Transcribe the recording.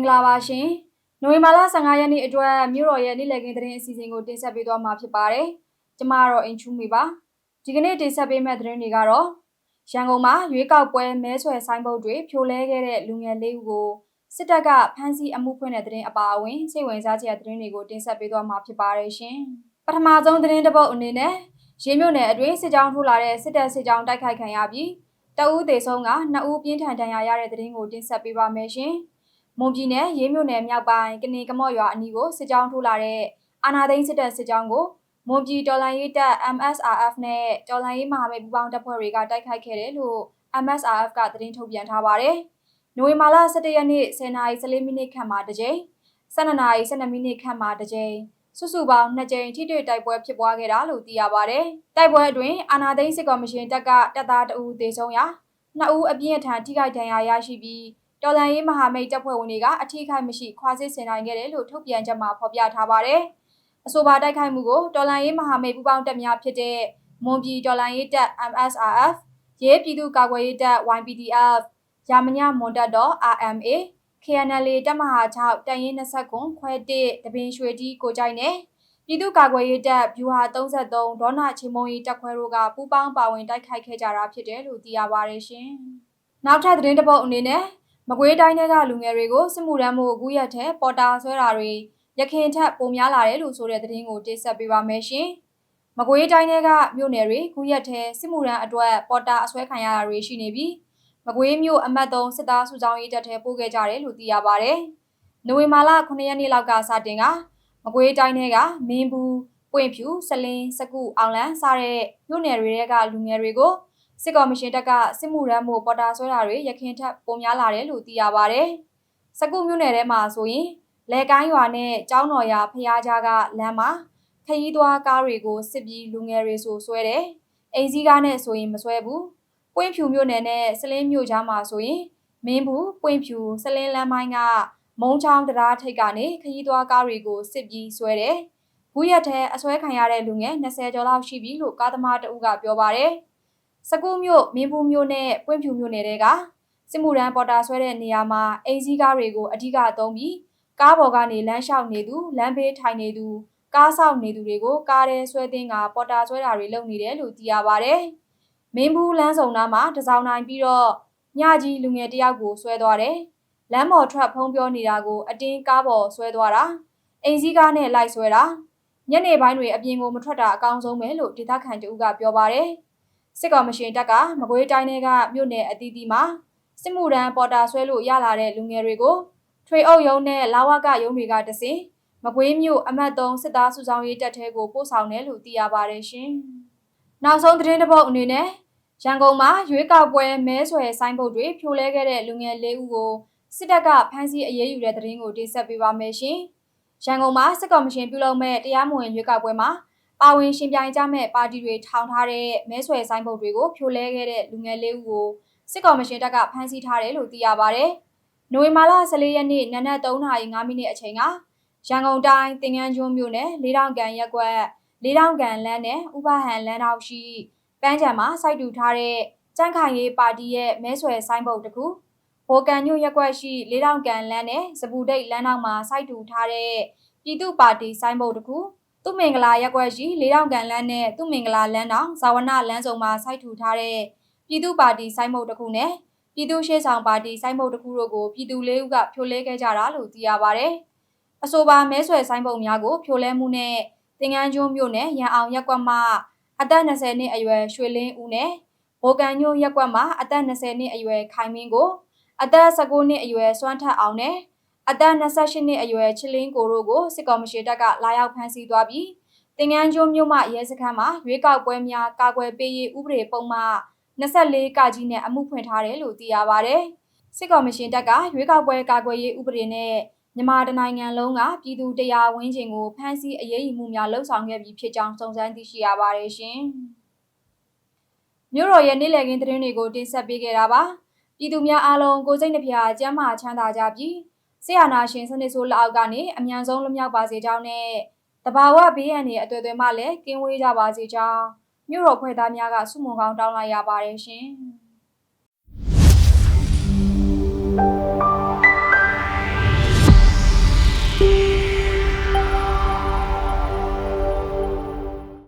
္ဂလာပါရှင်။နိုဝင်ဘာလ15ရက်နေ့အတွက်မြို့တော်ရဲ့နေ့လည်ခင်းသတင်းအစီအစဉ်ကိုတင်ဆက်ပေးသွားမှာဖြစ်ပါတယ်။ကျမကတော့အင်ချူမီပါ။ဒီကနေ့တင်ဆက်ပေးမယ့်သတင်းတွေကတော့ရန်ကုန်မှာရွေးကောက်ပွဲမဲဆွယ်ဆိုင်ဘုတ်တွေဖြိုလဲခဲ့တဲ့လူငယ်လေးဦးကိုစစ်တပ်ကဖမ်းဆီးအမှုဖွင့်တဲ့သတင်းအပါအဝင်စိတ်ဝင်စားစရာသတင်းတွေကိုတင်ဆက်ပေးသွားမှာဖြစ်ပါတယ်ရှင်။ပထမဆုံးသတင်းတစ်ပုဒ်အနေနဲ့ရေးမြို့နယ်အတွင်းစစ်ကြောင်းထိုးလာတဲ့စစ်တပ်စစ်ကြောင်းတိုက်ခိုက်ခံရပြီးတအူးသေးဆုံးကနှစ်ဦးပြင်းထန်ဒဏ်ရာရတဲ့သတင်းကိုတင်ဆက်ပေးပါမယ်ရှင်။ မွန်ပြည်နယ်ရေးမြို့နယ်မြောက်ပိုင်းကနေကမော့ရွာအနီးကိုစစ်ကြောင်းထိုးလာတဲ့အာနာသိန်းစစ်တပ်စစ်ကြောင်းကိုမွန်ပြည်တော်လှန်ရေးတပ် MSRF နဲ့တော်လှန်ရေးမဟာမိတ်ပူးပေါင်းတပ်ဖွဲ့တွေကတိုက်ခိုက်ခဲ့တယ်လို့ MSRF ကသတင်းထုတ်ပြန်ထားပါတယ်။နိုဝင်ဘာလ17ရက်နေ့10:14မိနစ်ခန့်မှာတစ်ကြိမ်12:12မိနစ်ခန့်မှာတစ်ကြိမ်စုစုပေါင်း2ကြိမ်ထိတွေ့တိုက်ပွဲဖြစ်ပွားခဲ့တာလို့သိရပါတယ်။တိုက်ပွဲအတွင်းအာနာသိန်းစစ်ကော်မရှင်တပ်ကတပ်သားတအူးသေဆုံးရာနှစ်ဦးအပြင်းအထန်ထိခိုက်ဒဏ်ရာရရှိပြီး တော်လန်ရေးမဟာမိတ်တပ်ဖွဲ့ဝင်တွေကအထီးခိုက်မရှိခွာစစ်ဆင်နိုင်ခဲ့တယ်လို့ထုတ်ပြန်ချက်မှာဖော်ပြထားပါတယ်။အဆိုပါတိုက်ခိုက်မှုကိုတော်လန်ရေးမဟာမိတ်ပူးပေါင်းတပ်များဖြစ်တဲ့မွန်ပြည်တော်လန်ရေးတပ် MSRF ရဲပြည်သူ့ကာကွယ်ရေးတပ် YPDF ရာမညမွန်တပ်တော် RMA KNL တပ်မဟာ6တန်ရင်29ခွဲ1တပင်ရွှေတီကိုကြိုက်နဲ့ပြည်သူ့ကာကွယ်ရေးတပ်ဗျူဟာ33ဒေါနာချင်းမုံရီတပ်ခွဲတို့ကပူးပေါင်းပါဝင်တိုက်ခိုက်ခဲ့ကြတာဖြစ်တယ်လို့သိရပါတယ်ရှင်။နောက်ထပ်သတင်းတစ်ပုဒ်အနေနဲ့ မကွေးတိုင်းထဲကလူငယ်တွေကိုစစ်မှုထမ်းမှုအခုရက်ထဲပေါ်တာဆွဲတာတွေရခင်ထက်ပိုများလာတယ်လို့ဆိုတဲ့သတင်းကိုတင်ဆက်ပေးပါမယ်ရှင်။မကွေးတိုင်းထဲကမြို့နယ်တွေခုရက်ထဲစစ်မှုထမ်းအတွက်ပေါ်တာအဆွဲခံရတာတွေရှိနေပြီးမကွေးမြို့အမတ်သုံးစစ်သားစုဆောင်ရေးတပ်ထဲပို့ခဲ့ကြတယ်လို့သိရပါဗျ။နိုဝင်ဘာလ9ရက်နေ့လောက်ကစတင်ကမကွေးတိုင်းထဲကမင်းဘူးပွင့်ဖြူစလင်းစကုအောင်လန်းစတဲ့မြို့နယ်တွေကလူငယ်တွေကို စစ်ကော်မရှင်တပ်ကစစ်မှုရမ်းမှုပေါ်တာဆွဲတာတွေရခင်ထက်ပုံများလာတယ်လို့သိရပါဗျ။စကုမြို့နယ်ထဲမှာဆိုရင်လဲကိုင်းရွာနဲ့ကျောင်းတော်ရွာဖျားကြားကလမ်းမှာခရီးသွားကားတွေကိုစစ်ပြီးလူငယ်တွေဆိုဆွဲတယ်။အိမ်စည်းကားနဲ့ဆိုရင်မဆွဲဘူး။ပွင့်ဖြူမြို့နယ်နဲ့စလင်းမြို့ကြားမှာဆိုရင်မင်းဘူးပွင့်ဖြူစလင်းလမ်းမိုင်းကမုံချောင်းတရားထိပ်ကနေခရီးသွားကားတွေကိုစစ်ပြီးဆွဲတယ်။ဘူးရက်ထဲအဆွဲခံရတဲ့လူငယ်20ကျော်လောက်ရှိပြီလို့ကားသမားတအုပ်ကပြောပါတယ်။ စကူးမြို့မင်းဘူးမြို့နဲ့ပွင့်ဖြူမြို့နယ်တွေကစစ်မှုရန်ပေါ်တာဆွဲတဲ့နေရာမှာအိမ်စည်းကားတွေကိုအဓိကသုံးပြီးကားပေါ်ကနေလမ်းလျှောက်နေသူလမ်းဘေးထိုင်နေသူကားဆောက်နေသူတွေကိုကားထဲဆွဲတင်ကပေါ်တာဆွဲတာတွေလုပ်နေတယ်လို့သိရပါဗျ။မင်းဘူးလမ်းဆောင်နားမှာတစောင်းနိုင်ပြီးတော့ညကြီးလူငယ်တယောက်ကိုဆွဲသွားတယ်။လမ်းပေါ်ထွက်ဖုံးပြောနေတာကိုအတင်းကားပေါ်ဆွဲသွားတာ။အိမ်စည်းကားနဲ့လိုက်ဆွဲတာ။ညနေပိုင်းတွေအပြင်ကိုမထွက်တာအကောင်းဆုံးပဲလို့ဒေသခံတူကပြောပါတယ်။ စစ်ကောင်မရှင်တပ်ကမကွေးတိုင်းတွေကမြို့နယ်အသီးသီးမှာစစ်မှုထမ်းပေါ်တာဆွဲလို့ရလာတဲ့လူငယ်တွေကိုထွေအုပ်ရုံးနဲ့လာဝကရုံးတွေကတစင်မကွေးမြို့အမတ်3စစ်သားစုဆောင်ရေးတပ်ထဲကိုပို့ဆောင်တယ်လို့သိရပါတယ်ရှင်။နောက်ဆုံးသတင်းတစ်ပုဒ်အနေနဲ့ရန်ကုန်မှာရွေးကောက်ပွဲမဲဆွယ်ဆိုင်ဘုတ်တွေဖြိုလဲခဲ့တဲ့လူငယ်၄ဦးကိုစစ်တပ်ကဖမ်းဆီးအရေးယူတဲ့သတင်းကိုတင်ဆက်ပေးပါမယ်ရှင်။ရန်ကုန်မှာစစ်ကောင်မရှင်ပြုလုပ်မဲ့တရားမဝင်ရွေးကောက်ပွဲမှာ ပါဝင်ရှင်ပြိုင်ကြမဲ့ပါတီတွေထောင်ထားတဲ့မဲဆွယ်ဆိုင်ဘုတ်တွေကိုဖြိုလဲခဲ့တဲ့လူငယ်လေးဦးကိုစစ်ကော်မရှင်တပ်ကဖမ်းဆီးထားတယ်လို့သိရပါဗျ။နိုဝင်ဘာလ14ရက်နေ့နနက်3:05မိနစ်အချိန်ကရန်ကုန်တိုင်းတင်ငန်းကျွန်းမြို့နယ်လေးတောင်ကန်ရက်ကွက်လေးတောင်ကန်လမ်းနဲ့ဥပဟန်လမ်းတောက်ရှိပန်းချံမှာစိုက်တူထားတဲ့ကြန့်ခိုင်ရေးပါတီရဲ့မဲဆွယ်ဆိုင်ဘုတ်တခုဘော်ကန်ညွရက်ကွက်ရှိလေးတောင်ကန်လမ်းနဲ့စပူဒိတ်လမ်းတောက်မှာစိုက်တူထားတဲ့ပြည်သူ့ပါတီဆိုင်ဘုတ်တခု သူ့မင်္ဂလာရက်ွက်ရှိလေးတောင်ကန်လမ်းနဲ့သူ့မင်္ဂလာလမ်းတောင်ဇာဝနလမ်းစုံမှာစိုက်ထူထားတဲ့ပြည်သူ့ပါတီစိုင်းမုတ်တစ်ခုနဲ့ပြည်သူ့ရှေ့ဆောင်ပါတီစိုင်းမုတ်တစ်ခုတို့ကိုပြည်သူလေးဦးကဖြိုလဲခဲ့ကြတာလို့သိရပါဗျ။အဆိုပါမဲဆွယ်စိုင်းပုံများကိုဖြိုလဲမှုနဲ့တင်ငန်းကျွန်းမြို့နယ်ရန်အောင်ရက်ကွက်မှအသက်20နှစ်အရွယ်ရွှေလင်းဦးနဲ့ဘိုကန်ညိုရက်ကွက်မှအသက်20နှစ်အရွယ်ခိုင်မင်းကိုအသက်19နှစ်အရွယ်စွမ်းထက်အောင်နဲ့ အသက်28နှစ်အရွယ်ချစ်လင်းကိုတို့ကိုစစ်ကောင်မရှင်တပ်ကလာရောက်ဖမ်းဆီးသွားပြီးတင်ငန်းကျွန်းမြို့မှရဲစခန်းမှာရွေးကောက်ပွဲများကာကွယ်ပေးရေးဥပဒေပုံမှ24ကကြီးနဲ့အမှုဖွင့်ထားတယ်လို့သိရပါဗျ။စစ်ကောင်မရှင်တပ်ကရွေးကောက်ပွဲကာကွယ်ရေးဥပဒေနဲ့မြန်မာတနိုင်ငံလုံးကပြည်သူတရားဝန်းကျင်ကိုဖမ်းဆီးအရေးယူမှုများလှုံ့ဆော်ခဲ့ပြီးဖြစ်ကြောင်းစုံစမ်းသိရှိရပါတယ်ရှင်။မြို့တော်ရဲ့နေ့လည်ခင်းသတင်းတွေကိုတင်ဆက်ပေးခဲ့တာပါ။ပြည်သူများအားလုံးကိုစိတ်နှပြကျန်းမာချမ်းသာကြပြီး ဆရာနာရှင်စနစ်ဆိုးလက်အောက်ကနေအမြန်ဆုံးလွတ်မြောက်ပါစေကြောင်းနဲ့တဘာဝဘေးရန်တွေအတွေ့အသွေးမှလည်းကင်းဝေးကြပါစေကြောင်းမြို့တော်ဖွဲ့သားများကဆုမွန်ကောင်းတောင်းလိုက်ရပါတယ်ရှင်။